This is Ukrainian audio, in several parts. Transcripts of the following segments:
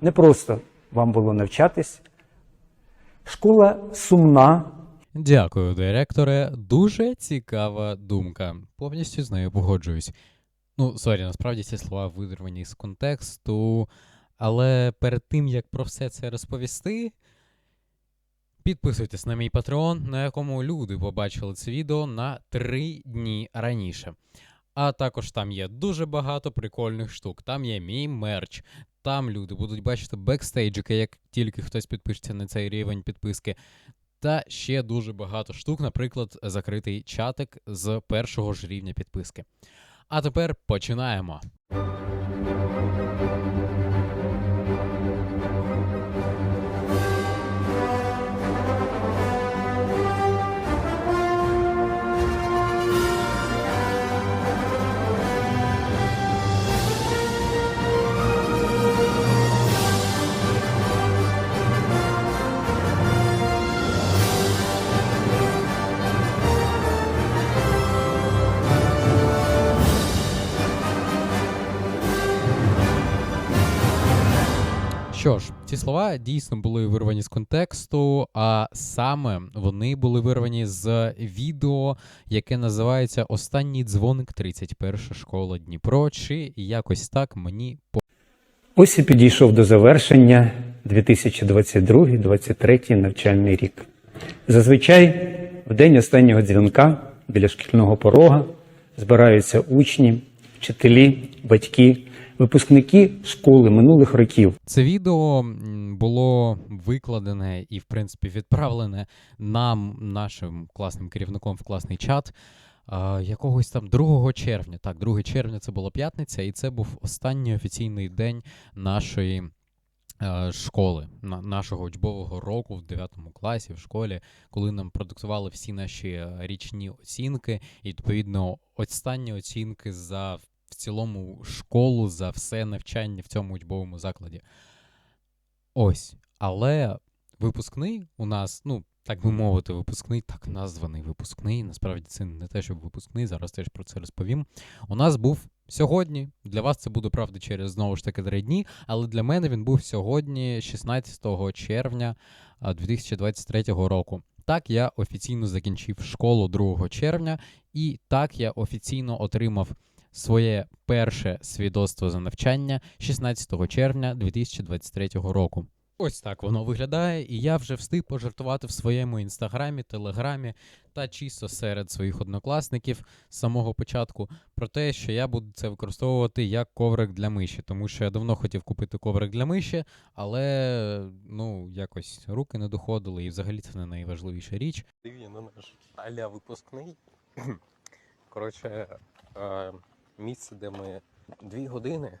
не просто вам було навчатись. Школа сумна, Дякую, директоре. Дуже цікава думка. Повністю з нею погоджуюсь. Ну, сорі, насправді ці слова видервані з контексту. Але перед тим, як про все це розповісти, підписуйтесь на мій патреон, на якому люди побачили це відео на три дні раніше. А також там є дуже багато прикольних штук. Там є мій мерч. Там люди будуть бачити бекстейджики, як тільки хтось підпишеться на цей рівень підписки. Та ще дуже багато штук, наприклад, закритий чатик з першого ж рівня підписки. А тепер починаємо. Ці слова дійсно були вирвані з контексту, а саме вони були вирвані з відео, яке називається Останній дзвоник 31 школа Дніпро, чи якось так мені по. Ось і підійшов до завершення 2022-2023 навчальний рік. Зазвичай в день останнього дзвінка біля шкільного порога збираються учні, вчителі, батьки, випускники школи минулих років. Це відео було викладене і, в принципі, відправлене нам, нашим класним керівником в класний чат. Якогось там 2 червня. Так, 2 червня це була п'ятниця, і це був останній офіційний день нашої е, школи, на, нашого учбового року в 9 класі в школі, коли нам продуктували всі наші е, річні оцінки, і відповідно останні оцінки за цілому школу за все навчання в цьому учбовому закладі. Ось. Але випускний у нас, ну, так би мовити, випускний, так названий випускний. Насправді це не те, щоб випускний, зараз теж про це розповім. У нас був сьогодні. Для вас це буде правда через знову ж таки три дні, але для мене він був сьогодні, 16 червня а, 2023 року. Так, я офіційно закінчив школу 2 червня, і так я офіційно отримав своє перше свідоцтво за навчання 16 червня 2023 року. Ось так воно виглядає, і я вже встиг пожартувати в своєму інстаграмі, телеграмі та чисто серед своїх однокласників з самого початку про те, що я буду це використовувати як коврик для миші, тому що я давно хотів купити коврик для миші, але ну якось руки не доходили, і взагалі це не найважливіша річ. Диві, ну наш аля випускний. Коротше, е, місце, де ми дві години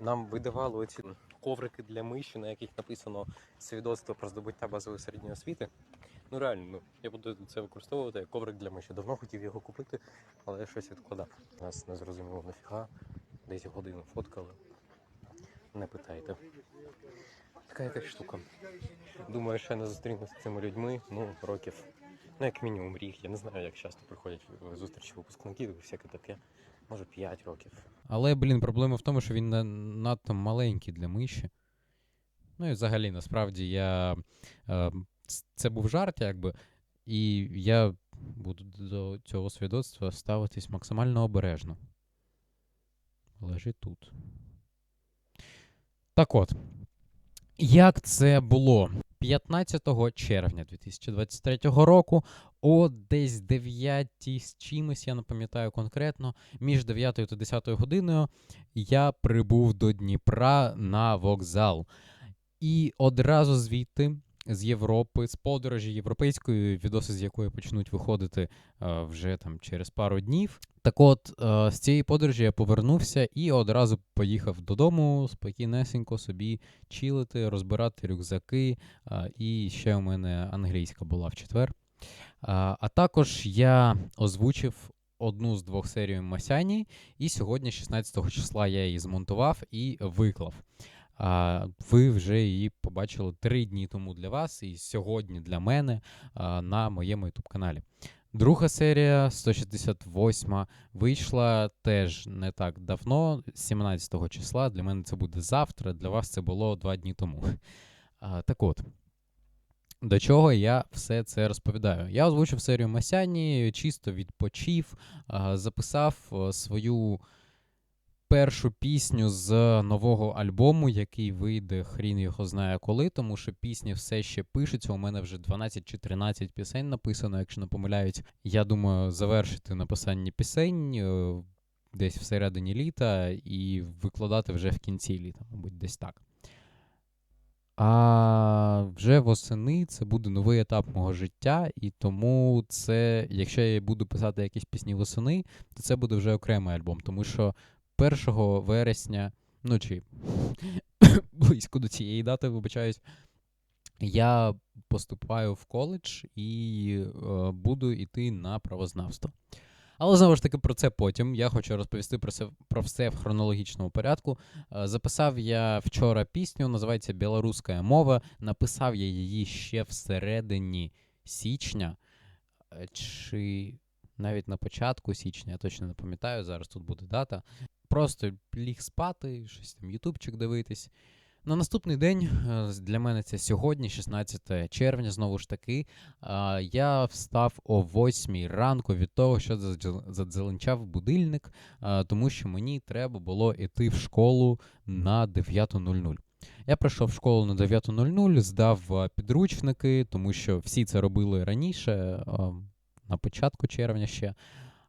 нам видавали оці коврики для миші, на яких написано свідоцтво про здобуття базової середньої освіти. Ну реально, ну, я буду це використовувати як коврик для миші. Давно хотів його купити, але я щось відкладав. Нас не зрозуміло нафіга. Десь годину фоткали. Не питайте. Така якась штука. Думаю, я не зустрінуся з цими людьми, ну, років, ну, як мінімум рік. Я не знаю, як часто приходять е, зустрічі випускників і всяке таке. Може 5 років. Але, блін, проблема в тому, що він надто маленький для миші. Ну і взагалі, насправді, я. Е, це був жарт, якби, і я буду до цього свідоцтва ставитись максимально обережно. Лежить тут. Так от. Як це було? 15 червня 2023 року, о десь 9 з чимось, я не пам'ятаю конкретно, між 9 та 10 годиною я прибув до Дніпра на вокзал. І одразу звідти, з Європи, з подорожі європейської, відоси з якої почнуть виходити е, вже там через пару днів. Так от, е, з цієї подорожі я повернувся і одразу поїхав додому спокійнесенько собі чилити, розбирати рюкзаки. е, і ще у мене англійська була в четвер. А, також я озвучив одну з двох серій Масяні, і сьогодні, 16 числа, я її змонтував і виклав. А, ви вже її побачили три дні тому для вас, і сьогодні для мене на моєму youtube каналі. Друга серія, 168, вийшла теж не так давно, 17 числа. Для мене це буде завтра, для вас це було два дні тому. Так от, до чого я все це розповідаю? Я озвучив серію Масяні, чисто відпочив, записав свою першу пісню з нового альбому, який вийде, хрін його знає коли, тому що пісні все ще пишуться. У мене вже 12 чи 13 пісень написано, якщо не помиляють. Я думаю, завершити написання пісень е, десь всередині літа і викладати вже в кінці літа, мабуть, десь так. А вже восени це буде новий етап мого життя, і тому це, якщо я буду писати якісь пісні восени, то це буде вже окремий альбом, тому що 1 вересня, ну чи близько до цієї дати, вибачаюсь, я поступаю в коледж і е, буду йти на правознавство. Але знову ж таки про це потім. Я хочу розповісти про це про все в хронологічному порядку. Е, Записав я вчора пісню, називається Білоруська мова. Написав я її ще всередині січня, е, чи навіть на початку січня, я точно не пам'ятаю, зараз тут буде дата. Просто ліг спати, щось там ютубчик дивитись. На наступний день е, для мене це сьогодні, 16 червня, знову ж таки. Я встав о 8 ранку від того, що задзеленчав будильник, тому що мені треба було йти в школу на 9.00. Я прийшов в школу на 9.00, здав підручники, тому що всі це робили раніше, на початку червня ще.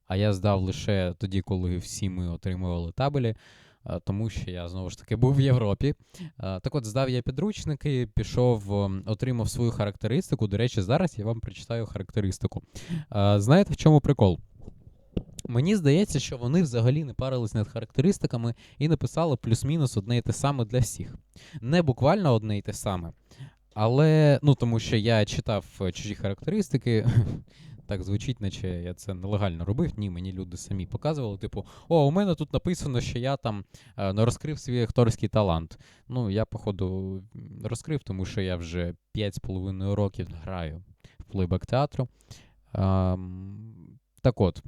А я здав лише тоді, коли всі ми отримували табелі, тому що я знову ж таки був в Європі. Так от, здав я підручники, пішов, ем, отримав свою характеристику. До речі, зараз я вам прочитаю характеристику. Знаєте, в чому прикол? Мені здається, що вони взагалі не парились над характеристиками і написали плюс-мінус одне і те саме для всіх. Не буквально одне і те саме. Але, ну, тому що я читав е, чужі характеристики, так звучить, наче я це нелегально робив. Ні, мені люди самі показували. Типу, о, у мене тут написано, що я там не розкрив свій акторський талант. Ну, я, походу, розкрив, тому що я вже 5,5 років граю в плейбек театру. Ем, так от,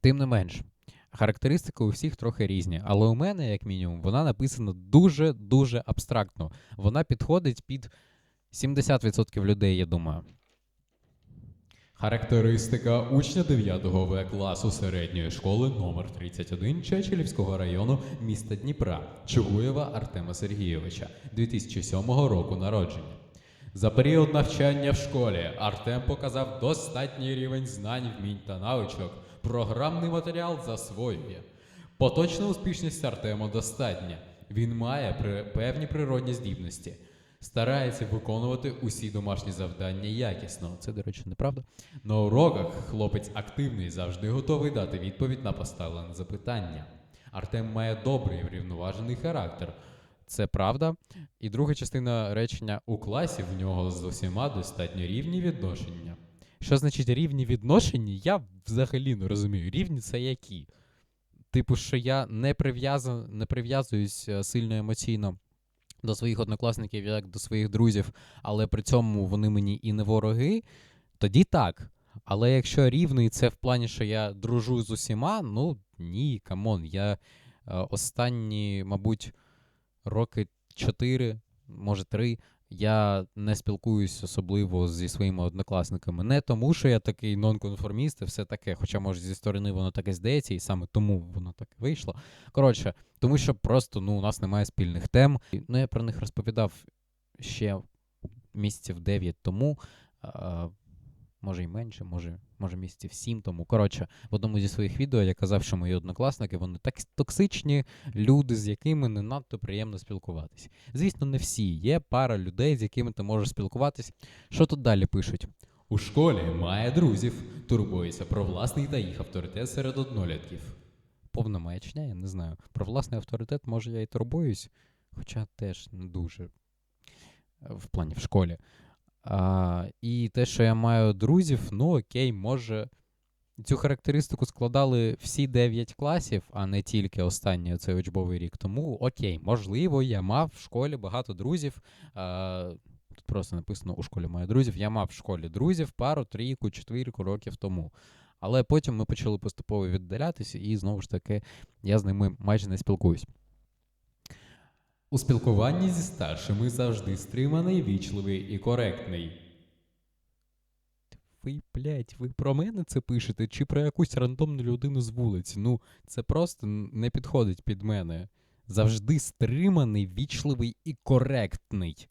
тим не менш, характеристики у всіх трохи різні, але у мене, як мінімум, вона написана дуже-дуже абстрактно. Вона підходить під 70% людей, я думаю. Характеристика учня 9 В класу середньої школи номер 31 Чечелівського району міста Дніпра Чугуєва Артема Сергійовича 2007 року народження. За період навчання в школі Артем показав достатній рівень знань, вмінь та навичок. Програмний матеріал засвоює. Поточна успішність Артема достатня. Він має певні природні здібності. Старається виконувати усі домашні завдання якісно. Це, до речі, неправда. На уроках хлопець активний, завжди готовий дати відповідь на поставлене запитання. Артем має добрий врівноважений характер. Це правда. І друга частина речення У класі в нього з усіма достатньо рівні відношення. Що значить рівні відношення? Я взагалі не розумію. Рівні це які? Типу, що я не, прив'язуюсь е, сильно емоційно до своїх однокласників, як до своїх друзів, але при цьому вони мені і не вороги, тоді так. Але якщо рівний це в плані, що я дружу з усіма, ну ні, камон. Я е, останні, мабуть, роки чотири, може 3, я не спілкуюсь особливо зі своїми однокласниками. Не тому, що я такий нонконформіст і все таке, хоча, може, зі сторони воно таке здається, і саме тому воно так вийшло. Коротше, тому що просто ну, у нас немає спільних тем. Ну, я про них розповідав ще місяців 9 тому. Може і менше, може, може місяців 7 тому. Коротше, в одному зі своїх відео я казав, що мої однокласники вони так токсичні люди, з якими не надто приємно спілкуватись. Звісно, не всі. Є пара людей, з якими ти можеш спілкуватись. Що тут далі пишуть? У школі має друзів, турбується про власний та їх авторитет серед однолітків. Повна маячня, я не знаю. Про власний авторитет, може, я і турбуюсь, хоча теж не дуже е, в плані в школі. А, і те, що я маю друзів, ну окей, може. Цю характеристику складали всі 9 класів, а не тільки останній цей учбовий рік. Тому окей, можливо, я мав в школі багато друзів. А, Тут просто написано у школі маю друзів. Я мав в школі друзів пару, трійку, четвірку років тому. Але потім ми почали поступово віддалятися, і знову ж таки я з ними майже не спілкуюсь. У спілкуванні зі старшими завжди стриманий, вічливий і коректний. Ви, блядь, ви про мене це пишете чи про якусь рандомну людину з вулиці? Ну, це просто не підходить під мене. Завжди стриманий, вічливий і коректний.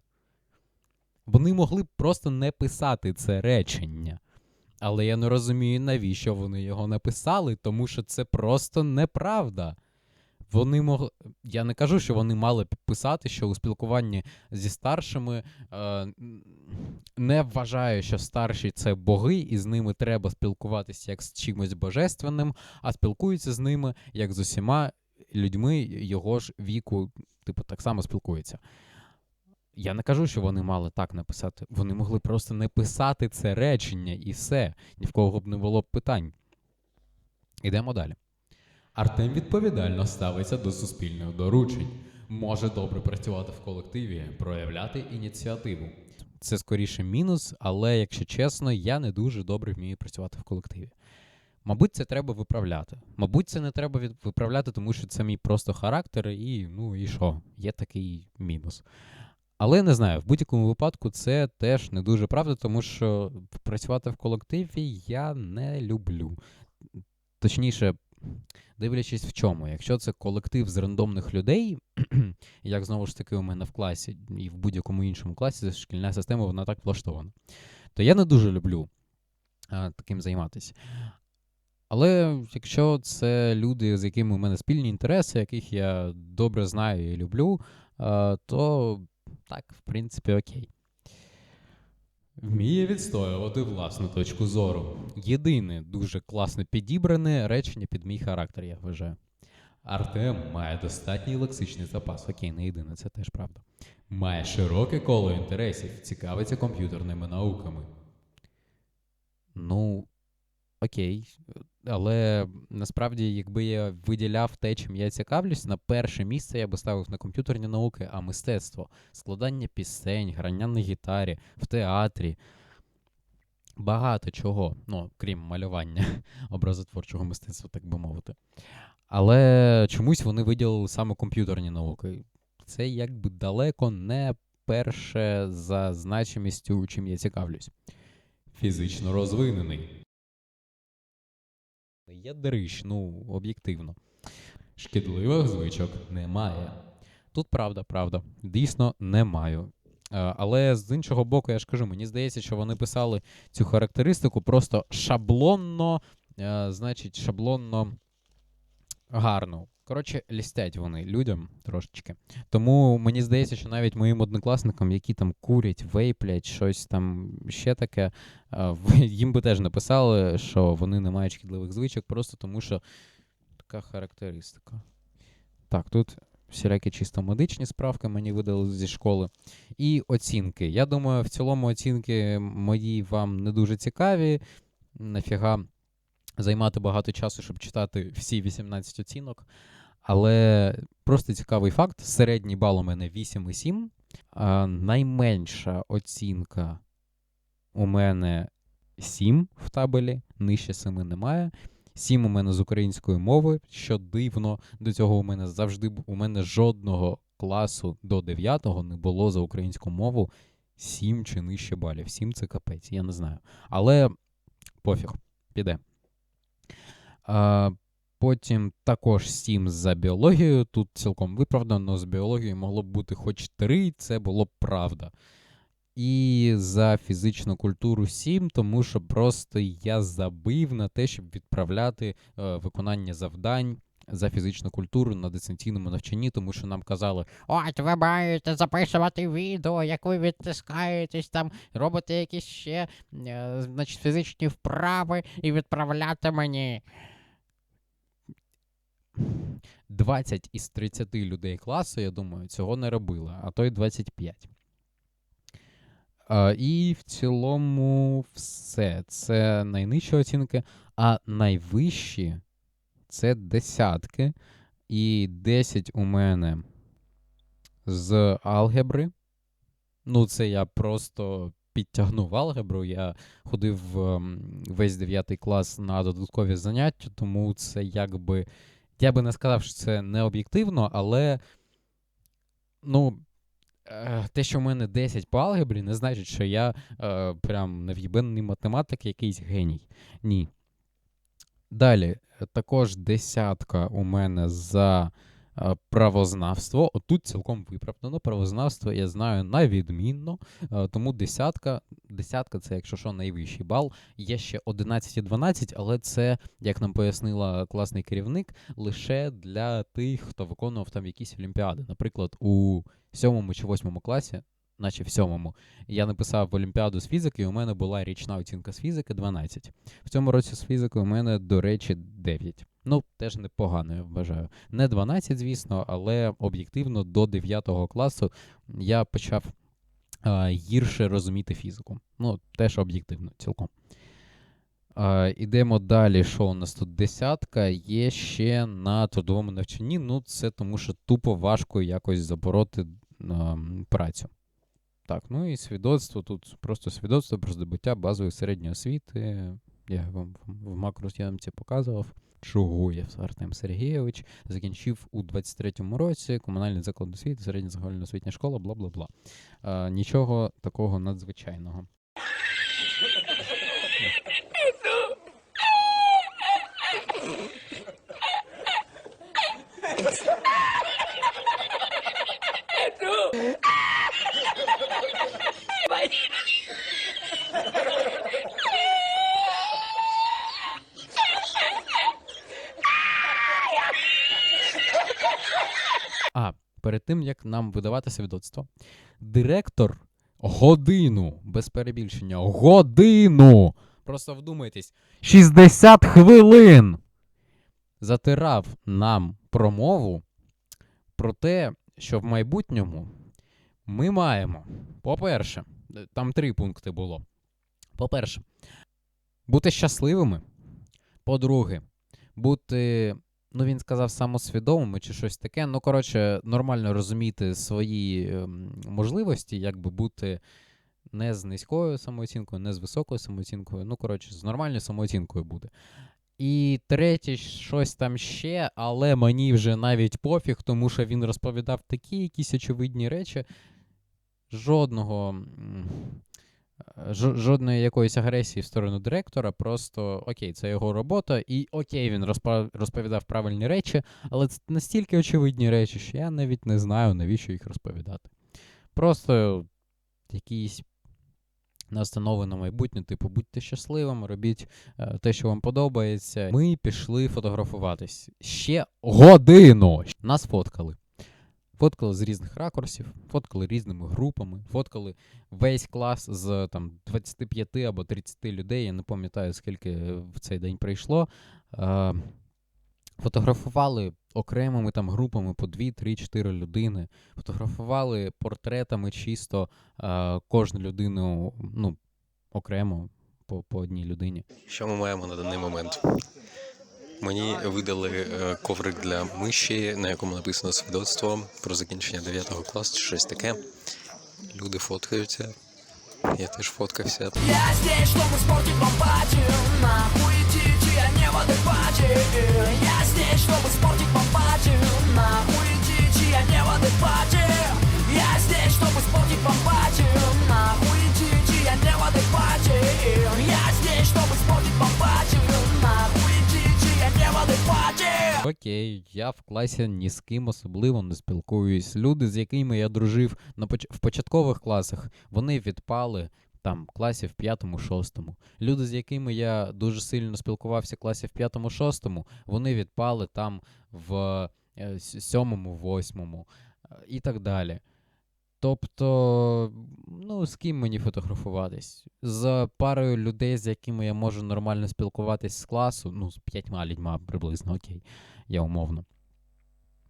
Вони могли б просто не писати це речення. Але я не розумію, навіщо вони його написали, тому що це просто неправда. Вони могли. Я не кажу, що вони мали писати, що у спілкуванні зі старшими е, не вважаю, що старші це боги, і з ними треба спілкуватися як з чимось божественним, а спілкуються з ними як з усіма людьми його ж віку, типу, так само спілкуються. Я не кажу, що вони мали так написати. Вони могли просто не писати це речення і все. Ні в кого б не було питань. Ідемо далі. Артем відповідально ставиться до суспільних доручень, може добре працювати в колективі, проявляти ініціативу. Це скоріше мінус, але якщо чесно, я не дуже добре вмію працювати в колективі. Мабуть, це треба виправляти. Мабуть, це не треба виправляти, тому що це мій просто характер, і ну і що, є такий мінус. Але не знаю, в будь-якому випадку це теж не дуже правда, тому що працювати в колективі я не люблю. Точніше, дивлячись в чому. Якщо це колектив з рандомних людей, як знову ж таки у мене в класі і в будь-якому іншому класі шкільна система вона так влаштована, то я не дуже люблю а, таким займатися. Але якщо це люди, з якими у мене спільні інтереси, яких я добре знаю і люблю, а, то так, в принципі, окей. Вміє відстоювати власну точку зору. Єдине дуже класно підібране речення під мій характер, я вважаю. Артем має достатній лексичний запас, Окей, не єдине, це теж правда. має широке коло інтересів, цікавиться комп'ютерними науками. Ну, окей. Але насправді, якби я виділяв те, чим я цікавлюсь, на перше місце я би ставив не комп'ютерні науки, а мистецтво, складання пісень, грання на гітарі, в театрі. Багато чого, ну, крім малювання образотворчого мистецтва, так би мовити. Але чомусь вони виділили саме комп'ютерні науки. Це якби далеко не перше за значимістю, чим я цікавлюсь. Фізично розвинений, Я дрищ, ну, об'єктивно. шкідливих звичок немає. Тут правда, правда. Дійсно, не маю. Е, Але з іншого боку, я ж кажу, мені здається, що вони писали цю характеристику просто шаблонно, е, значить, шаблонно гарно. Коротше, лістять вони людям трошечки. Тому мені здається, що навіть моїм однокласникам, які там курять, вейплять, щось там ще таке, е, їм би теж написали, що вони не мають шкідливих звичок, просто тому що така характеристика. Так, тут всілякі чисто медичні справки мені видали зі школи. І оцінки. Я думаю, в цілому оцінки мої вам не дуже цікаві. Нафіга займати багато часу, щоб читати всі 18 оцінок. Але просто цікавий факт: середній бал у мене 8,7. А найменша оцінка у мене 7 в табелі, нижче 7 немає. 7 у мене з української мови, що дивно. До цього у мене завжди у мене жодного класу до 9 не було за українську мову 7 чи нижче балів. 7 це капець, я не знаю. Але пофіг, піде. Потім також 7 за біологію. Тут цілком виправдано, з біологією могло б бути хоч 3, це було б правда. І за фізичну культуру 7, тому що просто я забив на те, щоб відправляти е, виконання завдань за фізичну культуру на дистанційному навчанні, тому що нам казали, от ви маєте записувати відео, як ви відтискаєтесь там, робите якісь ще е, значить, фізичні вправи і відправляти мені. 20 із 30 людей класу, я думаю, цього не робили, а то й 25. І в цілому все. Це найнижчі оцінки, а найвищі це десятки. І 10 у мене з алгебри. Ну, це я просто підтягнув алгебру. Я ходив ем, весь 9 клас на додаткові заняття, тому це якби. Я би не сказав, що це не об'єктивно, але ну, е, те, що в мене 10 по алгебрі, не значить, що я е, прям нев'єбенний математик, якийсь геній. Ні. Далі, також десятка у мене за правознавство. Отут цілком виправдано. Правознавство я знаю навідмінно, е, тому десятка. Десятка це, якщо що, найвищий бал. Є ще 11 і 12, але це, як нам пояснила класний керівник, лише для тих, хто виконував там якісь олімпіади. Наприклад, у сьомому чи восьмому класі, наче в сьомому, я написав олімпіаду з фізики, і у мене була річна оцінка з фізики 12. В цьому році з фізикою у мене, до речі, 9. Ну, теж непогано, я вважаю. Не 12, звісно, але об'єктивно до 9 класу я почав а, гірше розуміти фізику. Ну, теж об'єктивно, цілком. А, ідемо далі. Що у нас тут десятка? Є ще на трудовому навчанні. Ну, це тому, що тупо важко якось забороти а, працю. Так, ну і свідоцтво. Тут просто свідоцтво про здобуття базової середньої освіти. Я вам в- макрозйомці показував. Чугуєв Артем Сергійович закінчив у 23-му році комунальний заклад освіти, середня загальна освітня школа, бла бла бла. Нічого такого надзвичайного. А, перед тим як нам видавати свідоцтво, директор годину, без перебільшення, годину. Просто вдумайтесь, 60 хвилин затирав нам промову про те, що в майбутньому ми маємо, по-перше, там три пункти було. По-перше, бути щасливими. По-друге, бути ну він сказав самосвідомими чи щось таке. Ну, коротше, нормально розуміти свої ем, можливості, якби бути не з низькою самооцінкою, не з високою самооцінкою. Ну, коротше, з нормальною самооцінкою буде. І третє, щось там ще, але мені вже навіть пофіг, тому що він розповідав такі якісь очевидні речі. Жодного. Жодної якоїсь агресії в сторону директора, просто окей, це його робота, і окей, він розповідав правильні речі, але це настільки очевидні речі, що я навіть не знаю, навіщо їх розповідати. Просто якісь настанови на майбутнє, типу, будьте щасливими, робіть е, те, що вам подобається. Ми пішли фотографуватись ще годину. Нас фоткали. Фоткали з різних ракурсів, фоткали різними групами, фоткали весь клас з там 25 або 30 людей. Я не пам'ятаю, скільки в цей день прийшло. Е, фотографували окремими там групами по 2, 3, 4 людини. Фотографували портретами чисто е, кожну людину ну, окремо по, по одній людині. Що ми маємо на даний момент? Мені видали е, коврик для миші, на якому написано свідоцтво про закінчення 9 класу чи щось таке. Люди фоткаються. Я теж фоткався. Я здесь, чтобы испортить вам пати Нахуй идите, я не в адеквате Я здесь, чтобы испортить вам пати Нахуй идите, я не в адеквате Я здесь, чтобы испортить вам Окей, я в класі ні з ким особливо не спілкуюсь. Люди, з якими я дружив на поч- в початкових класах, вони відпали там класі в п'ятому-шостому. Люди, з якими я дуже сильно спілкувався в класі в п'ятому-шостому, вони відпали там в е, сьомому-восьмому е, і так далі. Тобто, ну, з ким мені фотографуватись? З парою людей, з якими я можу нормально спілкуватись з класу, ну, з п'ятьма людьми приблизно, окей, я умовно.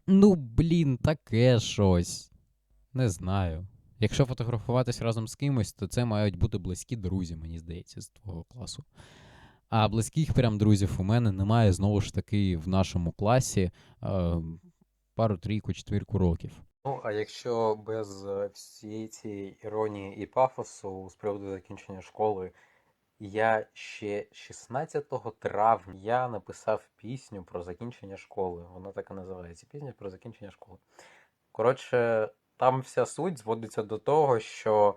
Ну, блін, таке щось. Не знаю. Якщо фотографуватись разом з кимось, то це мають бути близькі друзі, мені здається, з твого класу. А близьких прям друзів у мене немає знову ж таки в нашому класі е, пару, трійку, четвірку років. Ну, а якщо без е, всієї цієї іронії і пафосу з приводу закінчення школи, я ще 16 травня я написав пісню про закінчення школи. Вона так і називається пісня про закінчення школи. Коротше, там вся суть зводиться до того, що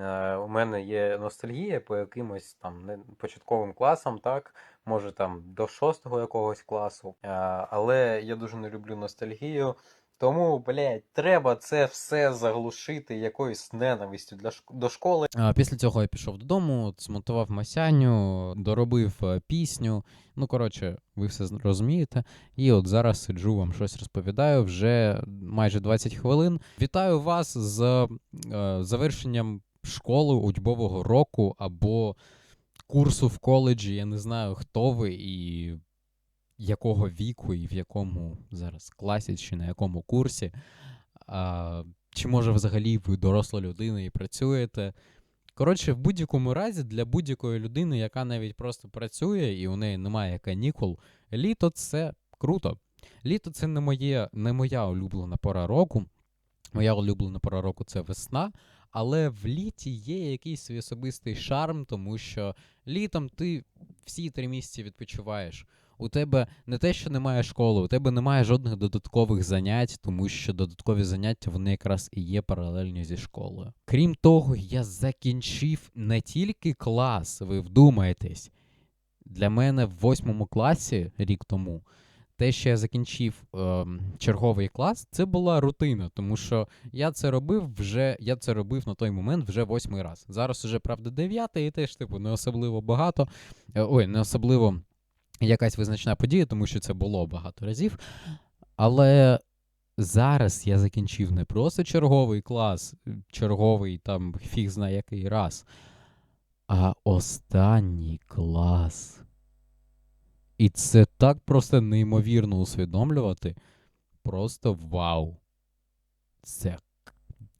е, у мене є ностальгія по якимось там початковим класам, так, може там до шостого якогось класу. Е, але я дуже не люблю ностальгію. Тому, блядь, треба це все заглушити якоюсь ненавистю для шк- до школи. А, Після цього я пішов додому, змонтував масяню, доробив е, пісню. Ну, коротше, ви все розумієте. І от зараз сиджу вам щось розповідаю вже майже 20 хвилин. Вітаю вас з е, завершенням школи, учбового року або курсу в коледжі. Я не знаю, хто ви і якого віку, і в якому зараз класі, чи на якому курсі. А, чи може взагалі ви доросла людина і працюєте. Коротше, в будь-якому разі для будь-якої людини, яка навіть просто працює і у неї немає канікул, літо це круто. Літо це не, моє, не моя улюблена пора року. Моя улюблена пора року це весна. Але в літі є якийсь свій особистий шарм, тому що літом ти всі три місяці відпочиваєш. У тебе не те, що немає школи, у тебе немає жодних додаткових занять, тому що додаткові заняття вони якраз і є паралельно зі школою. Крім того, я закінчив не тільки клас, ви вдумаєтесь. Для мене в восьмому класі рік тому те, що я закінчив ем, черговий клас, це була рутина, тому що я це робив вже, я це робив на той момент вже восьмий раз. Зараз уже, правда, дев'ятий, і теж, типу, не особливо багато. Е, Ой, не особливо якась визначна подія, тому що це було багато разів. Але зараз я закінчив не просто черговий клас, черговий там фіг знає який раз, а останній клас. І це так просто неймовірно усвідомлювати. Просто вау. Це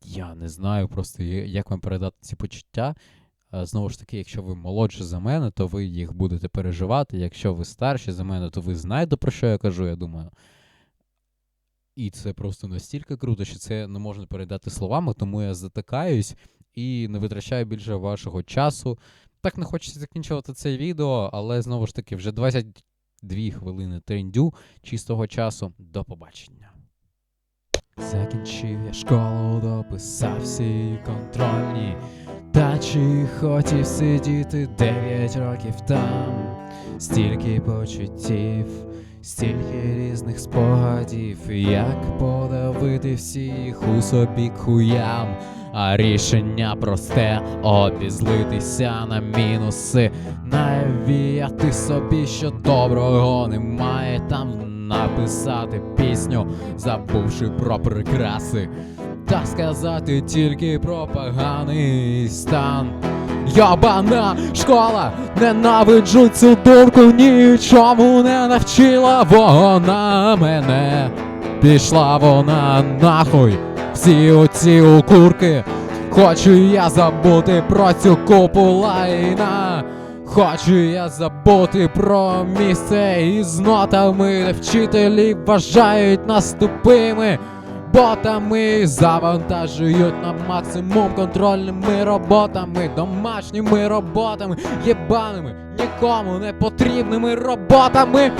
я не знаю просто, як вам передати ці почуття. Е, Знову ж таки, якщо ви молодші за мене, то ви їх будете переживати. Якщо ви старші за мене, то ви знаєте, про що я кажу, я думаю. І це просто настільки круто, що це не можна передати словами, тому я затикаюсь і не витрачаю більше вашого часу. Так не хочеться закінчувати це відео, але знову ж таки, вже 22 хвилини трендю чистого часу. До побачення. Закінчив я школу, дописав всі контрольні. Та чи хотів сидіти 9 років там, стільки почуттів, стільки різних спогадів, як подавити всіх у собі к хуям. А рішення просте обізлитися на мінуси, навіяти собі, що доброго немає там, написати пісню, забувши про прикраси та сказати тільки про поганий стан. Йобана школа, ненавиджу цю думку, нічому не навчила вона мене. Пішла вона нахуй, всі оці укурки. Хочу я забути про цю купу лайна. Хочу я забути про місце із нотами, вчителі вважають нас тупими. Ботами завантажують на максимум контрольними роботами, домашніми роботами, єбаними, нікому не потрібними роботами.